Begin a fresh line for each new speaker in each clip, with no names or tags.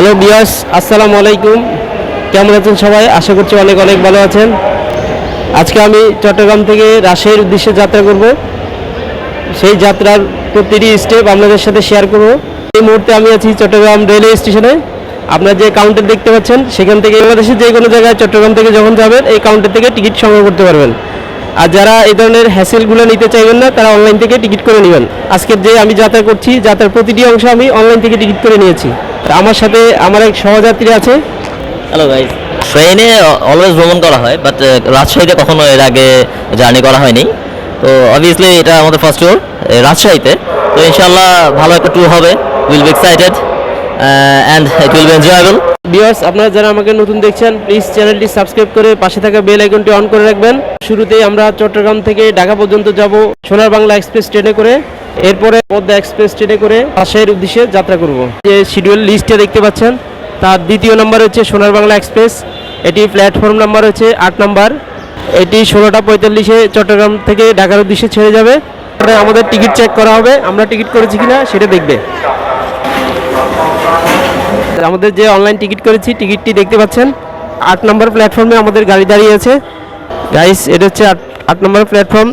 Hello বিয়াস আসসালামু আলাইকুম। কেমন আছেন সবাই? আশা করছি অনেক অনেক ভালো আছেন। আজকে আমি চট্টগ্রাম থেকে রাজশাহীর উদ্দেশ্যে যাত্রা করব। সেই যাত্রার প্রতিটি স্টেপ আপনাদের সাথে শেয়ার করব। এই মুহূর্তে আমি আছি চট্টগ্রাম রেলওয়ে স্টেশনে আপনারা যে কাউন্টার দেখতে পাচ্ছেন, সেখান থেকে বাংলাদেশের যে কোনো জায়গায় চট্টগ্রাম থেকে যখন যাবেন, এই কাউন্টার থেকে টিকিট সংগ্রহ করতে পারবেন। আর যারা এই ধরনের হ্যাসেলগুলো নিতে চাইবেন না, তারা অনলাইন থেকে টিকিট করে নেবেন। আজকের যে আমি যাত্রা করছি, যাত্রার প্রতিটি অংশ আমি অনলাইন থেকে টিকিট করে নিয়েছি। আমার সাথে আমার এক সহযাত্রী আছে।
হ্যালো গাইজ ট্রেনে অলওয়েজ ভ্রমণ করা হয় বাট রাজশাহীতে কখনো এর আগে জার্নি করা হয়নি। তো অবভিয়াসলি এটা আমাদের ফার্স্ট ট্যুর রাজশাহীতে। তো ইনশাল্লাহ ভালো একটা ট্যুর হবে। Will be excited and it will be enjoyable
viewers আপনারা যারা আমাকে নতুন দেখছেন প্লিজ চ্যানেলটি সাবস্ক্রাইব করে পাশে থাকা বেল আইকনটি অন করে রাখবেন। শুরুতেই আমরা চট্টগ্রাম থেকে ঢাকা পর্যন্ত যাব সোনার বাংলা এক্সপ্রেস ট্রেনে করে। এরপরে পদ্মা এক্সপ্রেস ট্রেনে করে রাজশাহীর উদ্দেশ্যে যাত্রা করব। যে শিডিউল লিস্টে দেখতে পাচ্ছেন, তার দ্বিতীয় নম্বর হচ্ছে সোনার বাংলা এক্সপ্রেস। এটি প্ল্যাটফর্ম নাম্বার হচ্ছে আট নাম্বার এটি ষোলোটা পঁয়তাল্লিশে চট্টগ্রাম থেকে ঢাকার উদ্দেশ্যে ছেড়ে যাবে। আমাদের টিকিট চেক করা হবে, আমরা টিকিট করেছি কিনা সেটা দেখবে। আমাদের যে অনলাইন টিকিট করেছি টিকিটটি দেখতে পাচ্ছেন, আট নম্বর প্ল্যাটফর্মে আমাদের গাড়ি দাঁড়িয়ে আছে। গাইস এটা হচ্ছে আট আট নম্বর প্ল্যাটফর্ম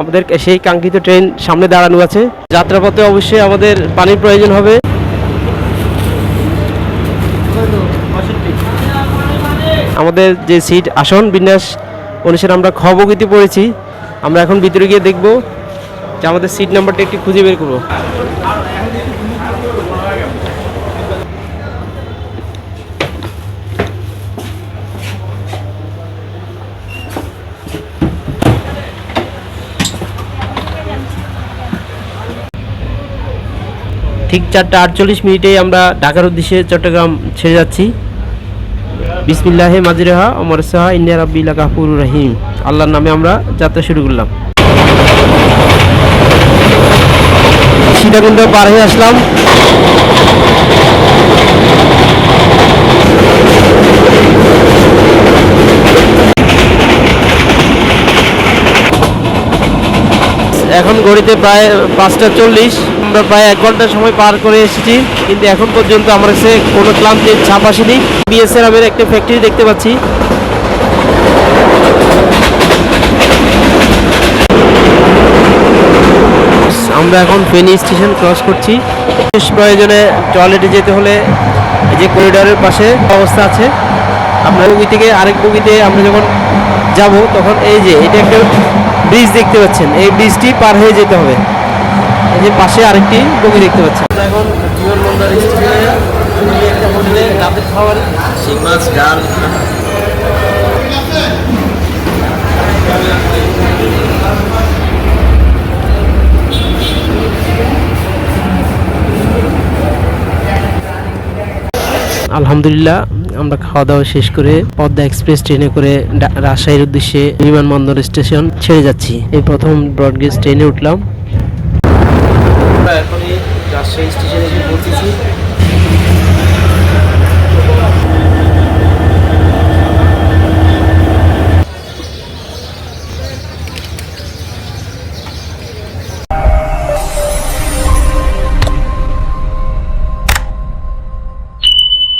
আমাদের সেই কাঙ্ক্ষিত ট্রেন সামনে দাঁড়ানো আছে। যাত্রাপথে অবশ্যই আমাদের পানির প্রয়োজন হবে। আমাদের যে সিট আসন, বিন্যাস অনুসারে আমরা খবগতি পড়েছি। আমরা এখন ভিতরে গিয়ে দেখব যে আমাদের সিট নাম্বারটা একটু খুঁজে বের করব। ঠিক চারটা আটচল্লিশ মিনিটে আমরা ঢাকার উদ্দেশ্যে চট্টগ্রাম ছেড়ে যাচ্ছি। বিসমিল্লাহে মাজিরাহা অমর সাহা ইন্ডিয়া রাব্বিল্লা কাপুর রহিম। আল্লাহর নামে আমরা যাত্রা শুরু করলাম। সীতাকুণ্ড পার হয়ে আসলাম। এখন ঘড়িতে প্রায় পাঁচটা চল্লিশ। আমরা প্রায় এক ঘণ্টা সময় পার করে এসেছি। কিন্তু এখন পর্যন্ত আমার কাছে কোনো ক্লান্তির ছাপ আসেনি। বিএসএর আমের একটা ফ্যাক্টরি দেখতে পাচ্ছি। আমরা এখন ফেনী স্টেশন ক্রস করছি। বিশেষ প্রয়োজনে টয়লেটে যেতে হলে এই যে করিডোরের পাশে অবস্থা আছে। আমরা বগি থেকে আরেক বগিতে আমরা যখন যাব, তখন এই যে এটা একটা ব্রিজ দেখতে পাচ্ছেন। এই ব্রিজটি পার হয়ে যেতে হবে। এই যে পাশে আরেকটি বগি দেখতে পাচ্ছেন। এখন বিমানবন্দর স্টেশনে একটা হোটেলে রাতের খাবার
শিং মাছ ডাল।
আলহামদুলিল্লাহ আমরা খাওয়া দাওয়া শেষ করে পদ্মা এক্সপ্রেস ট্রেনে করে রাজশাহীর উদ্দেশ্যে বিমানবন্দর স্টেশন ছেড়ে যাচ্ছি। এই প্রথম ব্রডগেজ ট্রেনে উঠলাম। আমরা রাজশাহী স্টেশনে